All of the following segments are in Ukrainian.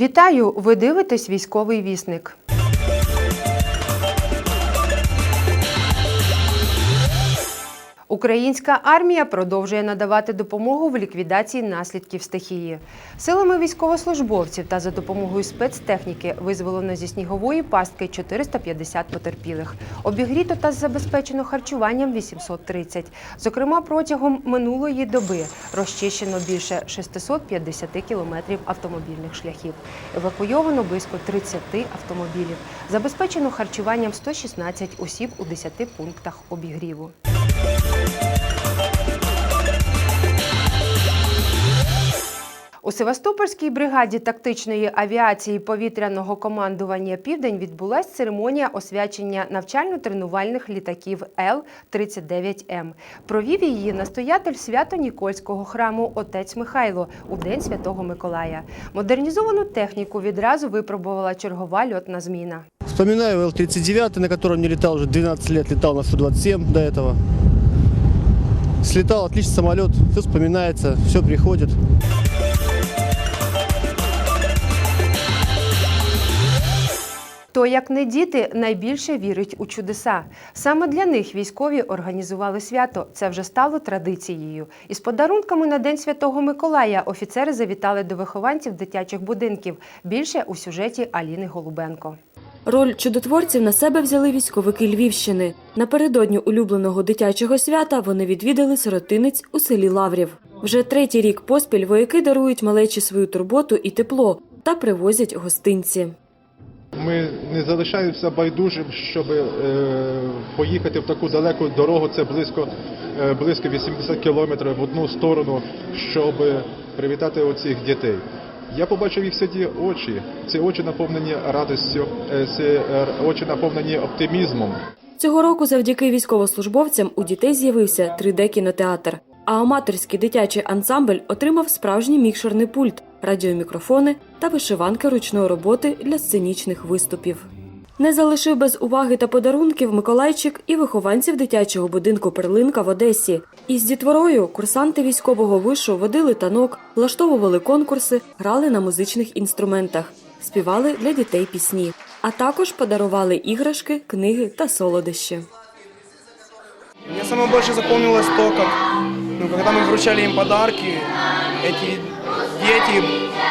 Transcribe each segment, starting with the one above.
Вітаю! Ви дивитесь військовий вісник. Українська армія продовжує надавати допомогу в ліквідації наслідків стихії. Силами військовослужбовців та за допомогою спецтехніки визволено зі снігової пастки 450 потерпілих. Обігріто та забезпечено харчуванням 830. Зокрема, протягом минулої доби розчищено більше 650 кілометрів автомобільних шляхів. Евакуйовано близько 30 автомобілів. Забезпечено харчуванням 116 осіб у 10 пунктах обігріву. У Севастопольській бригаді тактичної авіації повітряного командування Південь відбулась церемонія освячення навчально-тренувальних літаків Л-39М. Провів її настоятель Свято-Нікольського храму отець Михайло у День Святого Миколая. Модернізовану техніку відразу випробувала чергова льотна зміна. Вспоминаю Л-39, на котором не летал уже 12 лет, летал на Су-27 до этого. Слетал отличный самолет, все вспоминается, все приходит. То, як не діти, найбільше вірить у чудеса. Саме для них військові організували свято. Це вже стало традицією. Із подарунками на День Святого Миколая офіцери завітали до вихованців дитячих будинків. Більше у сюжеті Аліни Голубенко. Роль чудотворців на себе взяли військовики Львівщини. Напередодні улюбленого дитячого свята вони відвідали сиротинець у селі Лаврів. Вже третій рік поспіль вояки дарують малечі свою турботу і тепло та привозять гостинці. Ми не залишаємося байдужим, щоб е, поїхати в таку далеку дорогу. Це близько, е, близько 80 кілометрів в одну сторону, щоб привітати оцих дітей. Я побачив їх сьогодні очі. Ці очі наповнені радістю, е, ці очі наповнені оптимізмом. Цього року завдяки військовослужбовцям у дітей з'явився 3D-кінотеатр. А аматорський дитячий ансамбль отримав справжній мікшерний пульт, радіомікрофони та вишиванки ручної роботи для сценічних виступів. Не залишив без уваги та подарунків Миколайчик і вихованців дитячого будинку Перлинка в Одесі. Із дітворою курсанти військового вишу водили танок, влаштовували конкурси, грали на музичних інструментах, співали для дітей пісні, а також подарували іграшки, книги та солодощі. Мне самое больше запомнилось то, как, ну, когда мы вручали им подарки, эти дети,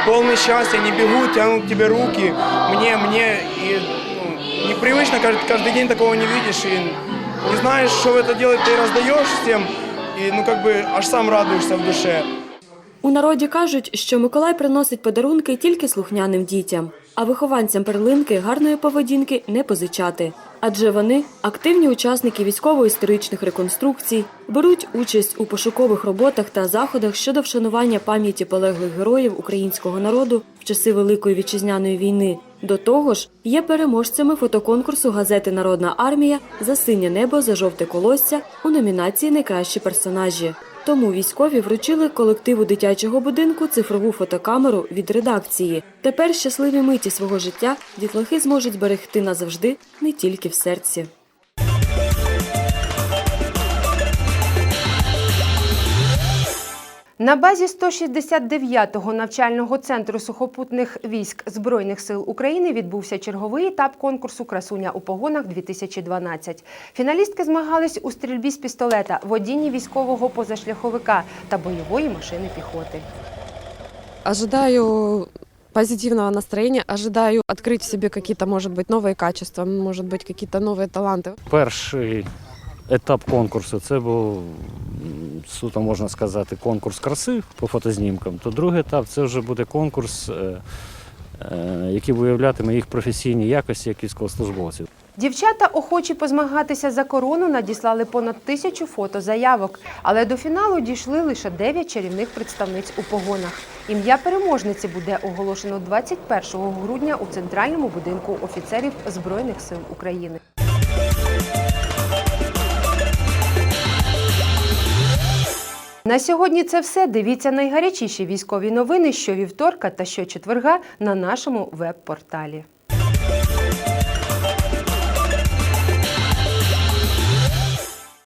полные счастья, они бегут, тянут к тебе руки, мне, мне, и ну, непривычно, каждый, каждый день такого не видишь, и не знаешь, что это делать, ты раздаешь всем, и ну как бы аж сам радуешься в душе. У народі кажуть, що Миколай приносить подарунки тільки слухняним дітям, а вихованцям перлинки гарної поведінки не позичати. Адже вони активні учасники військово-історичних реконструкцій, беруть участь у пошукових роботах та заходах щодо вшанування пам'яті полеглих героїв українського народу в часи Великої вітчизняної війни. До того ж, є переможцями фотоконкурсу газети Народна армія за синє небо за жовте колосся у номінації Найкращі персонажі. Тому військові вручили колективу дитячого будинку цифрову фотокамеру від редакції. Тепер щасливі миті свого життя дітлахи зможуть берегти назавжди не тільки в серці. На базі 169-го навчального центру сухопутних військ Збройних сил України відбувся черговий етап конкурсу Красуня у погонах 2012 Фіналістки змагались у стрільбі з пістолета, водінні військового позашляховика та бойової машини піхоти. Ожидаю позитивного настроения, ожидаю открыть в себе какие-то, может быть, новые качества, может быть, какие-то новые таланты. Перший етап конкурсу це був м, суто можна сказати конкурс краси по фотознімкам. То другий етап це вже буде конкурс, е, е, який виявлятиме їх професійні якості як військовослужбовців. Дівчата, охочі позмагатися за корону, надіслали понад тисячу фотозаявок, але до фіналу дійшли лише 9 чарівних представниць у погонах. Ім'я переможниці буде оголошено 21 грудня у центральному будинку офіцерів Збройних сил України. На сьогодні це все. Дивіться найгарячіші військові новини щовівторка та щочетверга на нашому веб-порталі.